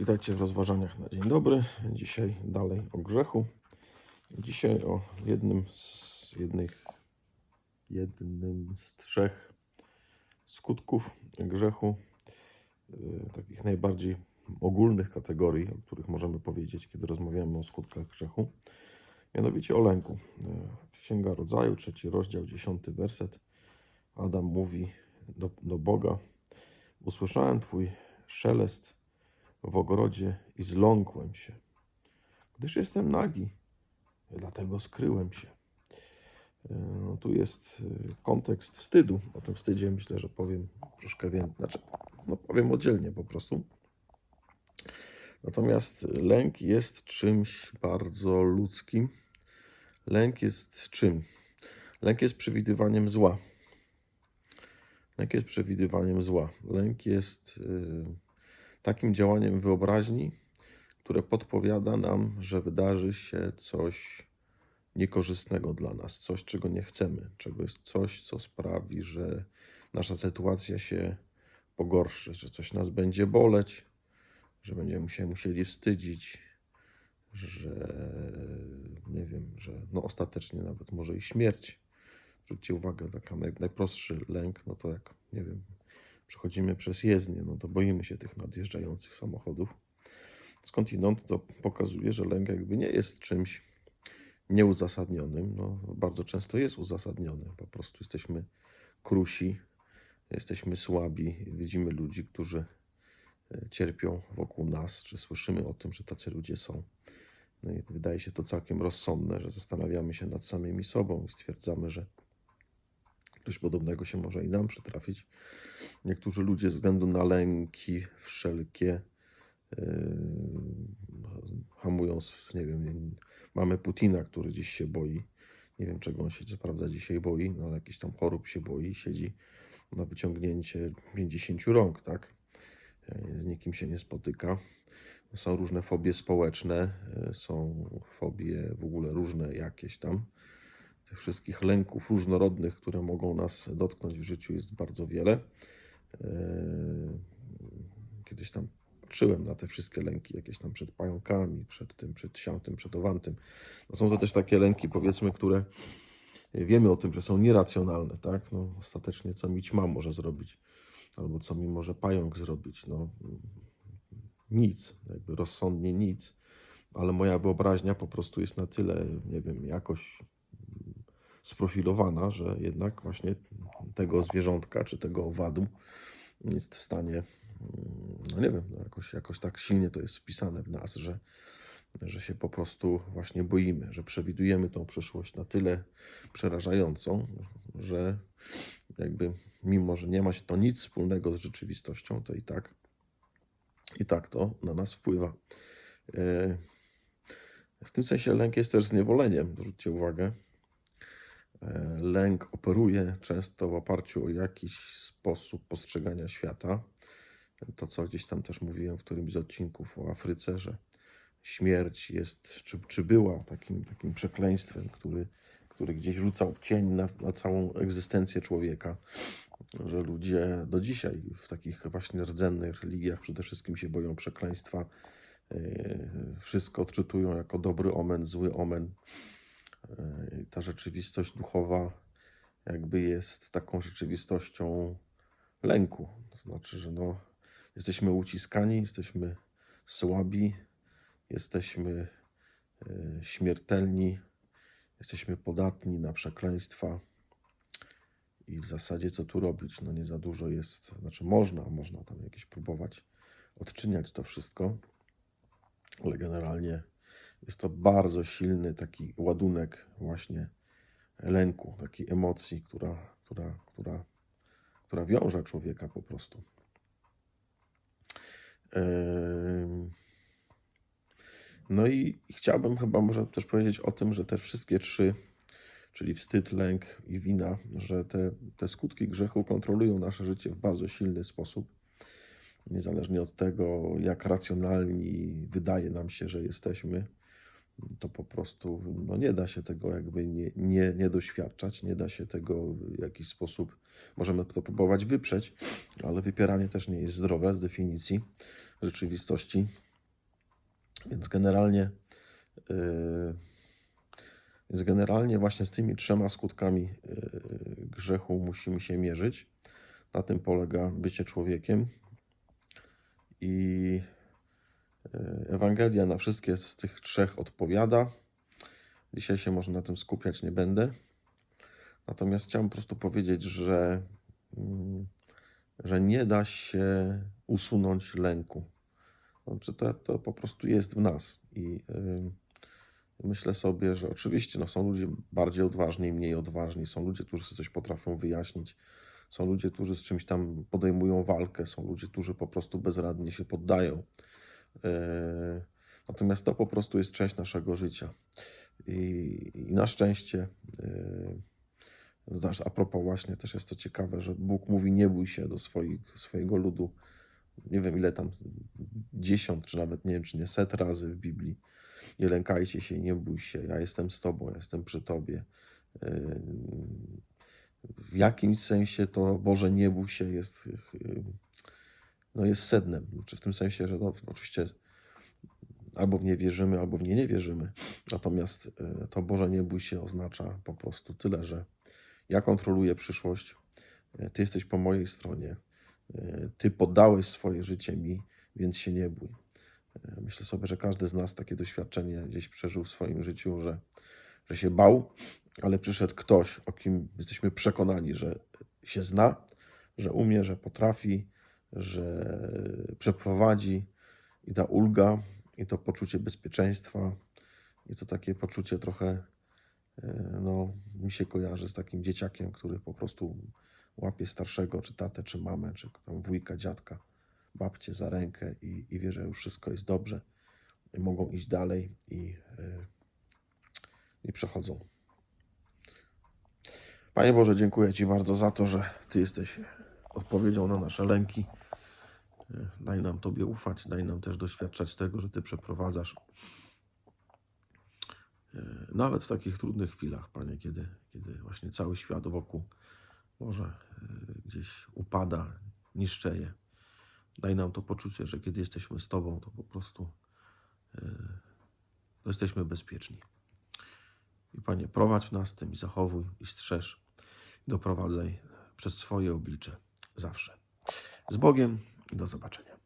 Witajcie w rozważaniach na dzień dobry. Dzisiaj dalej o grzechu. Dzisiaj o jednym z, jednych, jednym z trzech skutków grzechu, yy, takich najbardziej ogólnych kategorii, o których możemy powiedzieć, kiedy rozmawiamy o skutkach grzechu, mianowicie o lęku. Yy, Księga Rodzaju, trzeci rozdział, dziesiąty werset. Adam mówi do, do Boga: Usłyszałem Twój szelest w ogrodzie i zląkłem się, gdyż jestem nagi, dlatego skryłem się. E, No, tu jest e, kontekst wstydu. O tym wstydzie myślę, że powiem troszkę więcej. Znaczy, no powiem oddzielnie po prostu. Natomiast lęk jest czymś bardzo ludzkim. Lęk jest czym? Lęk jest przewidywaniem zła. Lęk jest przewidywaniem zła. Lęk jest y, takim działaniem wyobraźni, które podpowiada nam, że wydarzy się coś niekorzystnego dla nas, coś, czego nie chcemy, czegoś, coś, co sprawi, że nasza sytuacja się pogorszy, że coś nas będzie boleć, że będziemy się musieli wstydzić, że nie wiem, że no ostatecznie nawet może i śmierć. Zwróćcie uwagę, taka naj, najprostszy lęk, no to jak, nie wiem, przechodzimy przez jezdnię, no to boimy się tych nadjeżdżających samochodów. Skądinąd to pokazuje, że lęk jakby nie jest czymś nieuzasadnionym. No, bardzo często jest uzasadniony. Po prostu jesteśmy krusi, jesteśmy słabi, widzimy ludzi, którzy e, cierpią wokół nas, czy słyszymy o tym, że tacy ludzie są. No i wydaje się to całkiem rozsądne, że zastanawiamy się nad samymi sobą i stwierdzamy, że coś podobnego się może i nam przytrafić. Niektórzy ludzie ze względu na lęki wszelkie yy, hamują, nie wiem, nie, mamy Putina, który dziś się boi. Nie wiem, czego on się co prawda dzisiaj boi, no ale jakiś tam chorób się boi, siedzi na wyciągnięcie 50 rąk, tak? Z nikim się nie spotyka. Są różne fobie społeczne, yy, są fobie w ogóle różne jakieś tam. Tych wszystkich lęków różnorodnych, które mogą nas dotknąć w życiu, jest bardzo wiele. Yy, Kiedyś tam patrzyłem na te wszystkie lęki, jakieś tam przed pająkami, przed tym, przed siątym, przed owantym. No są to też takie lęki, powiedzmy, które wiemy o tym, że są nieracjonalne, tak? No, ostatecznie co mi ćma może zrobić, albo co mi może pająk zrobić, no nic, jakby rozsądnie nic, ale moja wyobraźnia po prostu jest na tyle, nie wiem, jakoś sprofilowana, że jednak właśnie tego zwierzątka czy tego owadu jest w stanie, mm, no nie wiem, no jakoś, jakoś tak silnie to jest wpisane w nas, że, że się po prostu właśnie boimy, że przewidujemy tą przyszłość na tyle przerażającą, że jakby mimo, że nie ma się to nic wspólnego z rzeczywistością, to i tak i tak to na nas wpływa. E, W tym sensie lęk jest też zniewoleniem, zwróćcie uwagę. E, Lęk operuje często w oparciu o jakiś sposób postrzegania świata. To, co gdzieś tam też mówiłem w którymś z odcinków o Afryce, że śmierć jest, czy, czy była takim, takim przekleństwem, który, który gdzieś rzucał cień na, na całą egzystencję człowieka. Że ludzie do dzisiaj w takich właśnie rdzennych religiach przede wszystkim się boją przekleństwa. E, Wszystko odczytują jako dobry omen, zły omen ta rzeczywistość duchowa jakby jest taką rzeczywistością lęku. To znaczy, że no, jesteśmy uciskani, jesteśmy słabi, jesteśmy e, śmiertelni, jesteśmy podatni na przekleństwa. I w zasadzie co tu robić? No nie za dużo jest, znaczy można, można tam jakieś próbować odczyniać to wszystko, ale generalnie jest to bardzo silny taki ładunek właśnie lęku, takiej emocji, która, która, która, która wiąże człowieka po prostu. No i chciałbym chyba może też powiedzieć o tym, że te wszystkie trzy, czyli wstyd, lęk i wina, że te, te skutki grzechu kontrolują nasze życie w bardzo silny sposób. Niezależnie od tego, jak racjonalni wydaje nam się, że jesteśmy, to po prostu no nie da się tego jakby nie, nie, nie doświadczać, nie da się tego w jakiś sposób, możemy to próbować wyprzeć, ale wypieranie też nie jest zdrowe z definicji rzeczywistości. Więc generalnie, yy, więc generalnie właśnie z tymi trzema skutkami yy, grzechu musimy się mierzyć. Na tym polega bycie człowiekiem. I Ewangelia na wszystkie z tych trzech odpowiada. Dzisiaj się może na tym skupiać nie będę. Natomiast chciałem po prostu powiedzieć, że, mm, że nie da się usunąć lęku. Znaczy to, to po prostu jest w nas. I y, myślę sobie, że oczywiście no, są ludzie bardziej odważni mniej odważni. Są ludzie, którzy coś potrafią wyjaśnić. Są ludzie, którzy z czymś tam podejmują walkę. Są ludzie, którzy po prostu bezradnie się poddają. Y, Natomiast to po prostu jest część naszego życia. I, i na szczęście, yy, znaczy, a propos właśnie, też jest to ciekawe, że Bóg mówi nie bój się do swoich, swojego ludu, nie wiem ile tam, dziesiąt, czy nawet nie wiem, czy nie set razy w Biblii. Nie lękajcie się, nie bój się, ja jestem z Tobą, ja jestem przy Tobie. Yy, W jakimś sensie to Boże nie bój się jest, yy, no jest sednem, czy w tym sensie, że no, oczywiście albo w nie wierzymy, albo w nie nie wierzymy. Natomiast y, to Boże nie bój się oznacza po prostu tyle, że ja kontroluję przyszłość, y, Ty jesteś po mojej stronie, y, Ty poddałeś swoje życie mi, więc się nie bój. Myślę sobie, że każdy z nas takie doświadczenie gdzieś przeżył w swoim życiu, że, że się bał, ale przyszedł ktoś, o kim jesteśmy przekonani, że się zna, że umie, że potrafi, że przeprowadzi i ta ulga, i to poczucie bezpieczeństwa, i to takie poczucie trochę, e, no, mi się kojarzy z takim dzieciakiem, który po prostu łapie starszego, czy tatę, czy mamę, czy tam wujka, dziadka, babcię za rękę i, i wie, że już wszystko jest dobrze, i mogą iść dalej i, e, i przechodzą. Panie Boże, dziękuję Ci bardzo za to, że Ty jesteś odpowiedzią na nasze lęki. Daj nam Tobie ufać, daj nam też doświadczać tego, że Ty przeprowadzasz. e, Nawet w takich trudnych chwilach, Panie, kiedy, kiedy właśnie cały świat wokół może e, gdzieś upada, niszczeje. Daj nam to poczucie, że kiedy jesteśmy z Tobą, to po prostu e, jesteśmy bezpieczni. I Panie, prowadź nas tym i zachowuj i strzeż. Doprowadzaj przez swoje oblicze zawsze. Z Bogiem do zobaczenia.